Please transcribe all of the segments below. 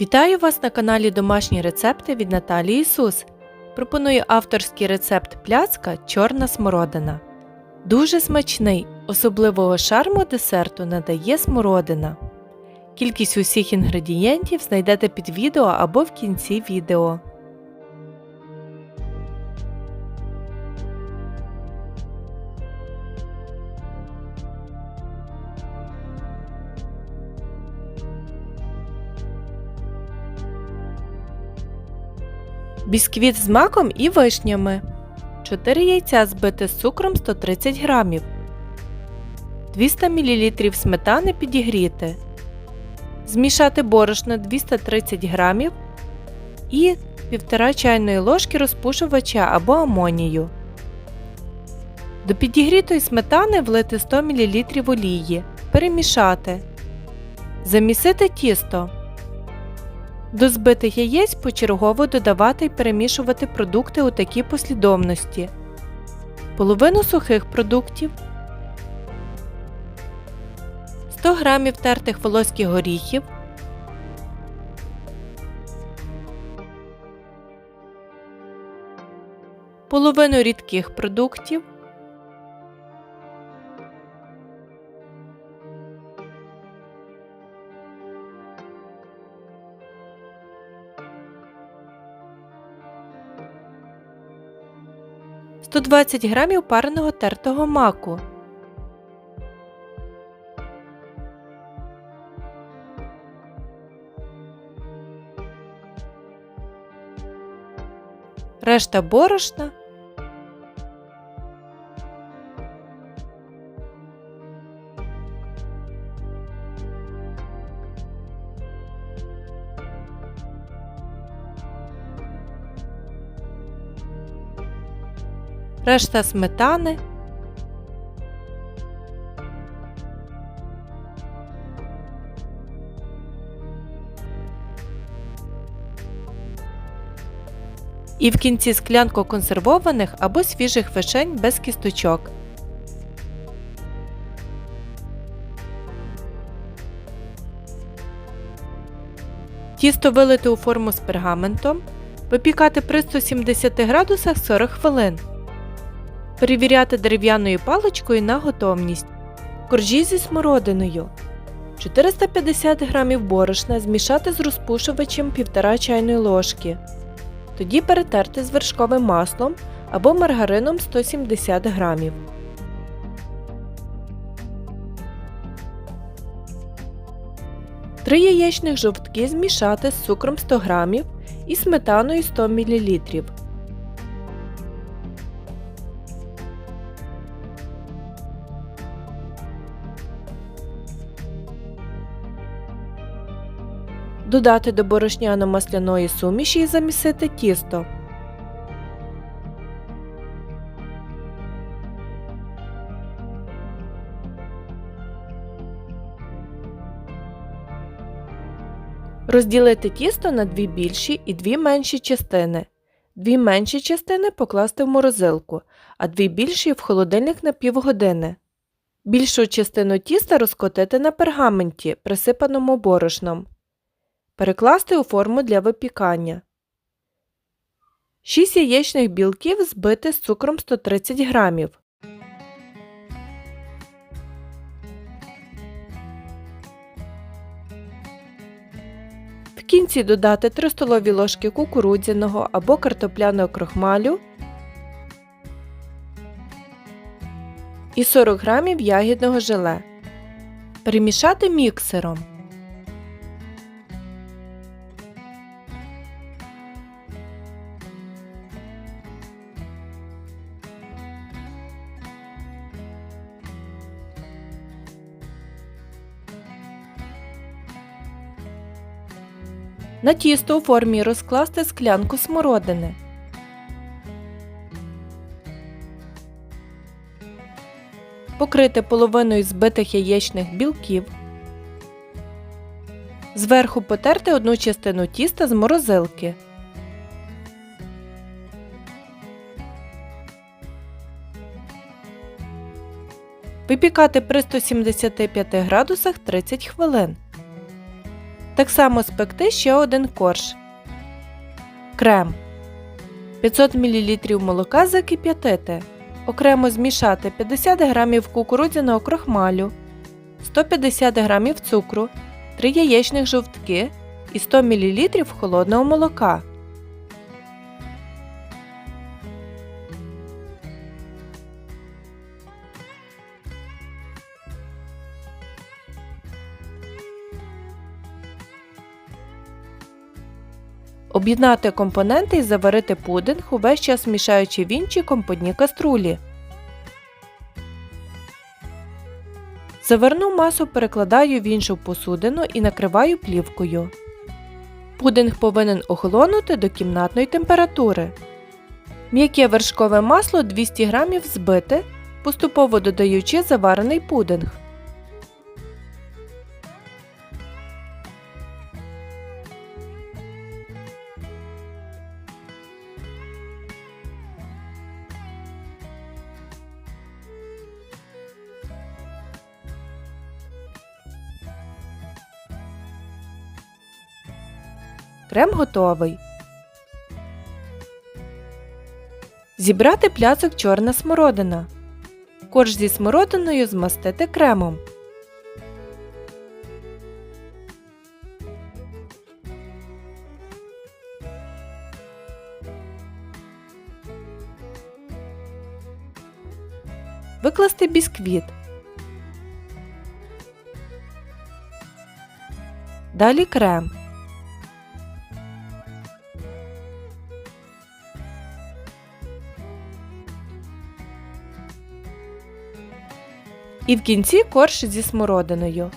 Вітаю вас на каналі Домашні рецепти від Наталії Ісус. Пропоную авторський рецепт пляцка Чорна смородина. Дуже смачний, особливого шарму десерту надає смородина. Кількість усіх інгредієнтів знайдете під відео або в кінці відео. Бісквіт з маком і вишнями. 4 яйця збити з цукром 130 г. 200 мл сметани підігріти. Змішати борошно 230 г і 1,5 чайної ложки розпушувача або амонію. До підігрітої сметани влити 100 мл олії. Перемішати. Замісити тісто. До збитих яєць почергово додавати і перемішувати продукти у такій послідовності. Половину сухих продуктів, 100 г тертих волоських горіхів, половину рідких продуктів, – 120 г пареного тертого маку, решта борошна, решта сметани, і в кінці склянку консервованих або свіжих вишень без кісточок. Тісто вилити у форму з пергаментом. Випікати при 170 градусах 40 хвилин. Перевіряти дерев'яною паличкою на готовність. Коржі зі смородиною. 450 г борошна змішати з розпушувачем 1,5 чайної ложки. Тоді перетерти з вершковим маслом або маргарином 170 г. Три яєчних жовтки змішати з цукром 100 г і сметаною 100 мл. Додати до борошняно-масляної суміші і замісити тісто. Розділити тісто на дві більші і дві менші частини. Дві менші частини покласти в морозилку, а дві більші в холодильник на півгодини. Більшу частину тіста розкотити на пергаменті, присипаному борошном. Перекласти у форму для випікання. 6 яєчних білків збити з цукром 130 г. В кінці додати 3 столові ложки кукурудзяного або картопляного крохмалю і 40 г ягідного желе. Перемішати міксером. На тісто у формі розкласти склянку смородини. Покрити половиною збитих яєчних білків. Зверху потерти одну частину тіста з морозилки. Випікати при 175 градусах 30 хвилин. Так само спекти ще один корж. Крем. 500 мл молока закип'ятити. Окремо змішати 50 г кукурудзяного крохмалю, 150 г цукру, 3 яєчних жовтки і 100 мл холодного молока. Об'єднати компоненти і заварити пудинг, увесь час мішаючи вінчиком по дні каструлі. Заверну масу перекладаю в іншу посудину і накриваю плівкою. Пудинг повинен охолонути до кімнатної температури. М'яке вершкове масло 200 г збите, поступово додаючи заварений пудинг. Крем готовий. Зібрати пляцок чорна смородина. Корж зі смородиною змастити кремом. Викласти бісквіт. Далі крем. І в кінці корж зі смородиною.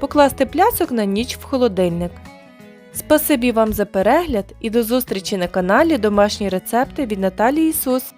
Покласти пляцок на ніч в холодильник. Спасибі вам за перегляд і до зустрічі на каналі Домашні рецепти від Наталії Ісус.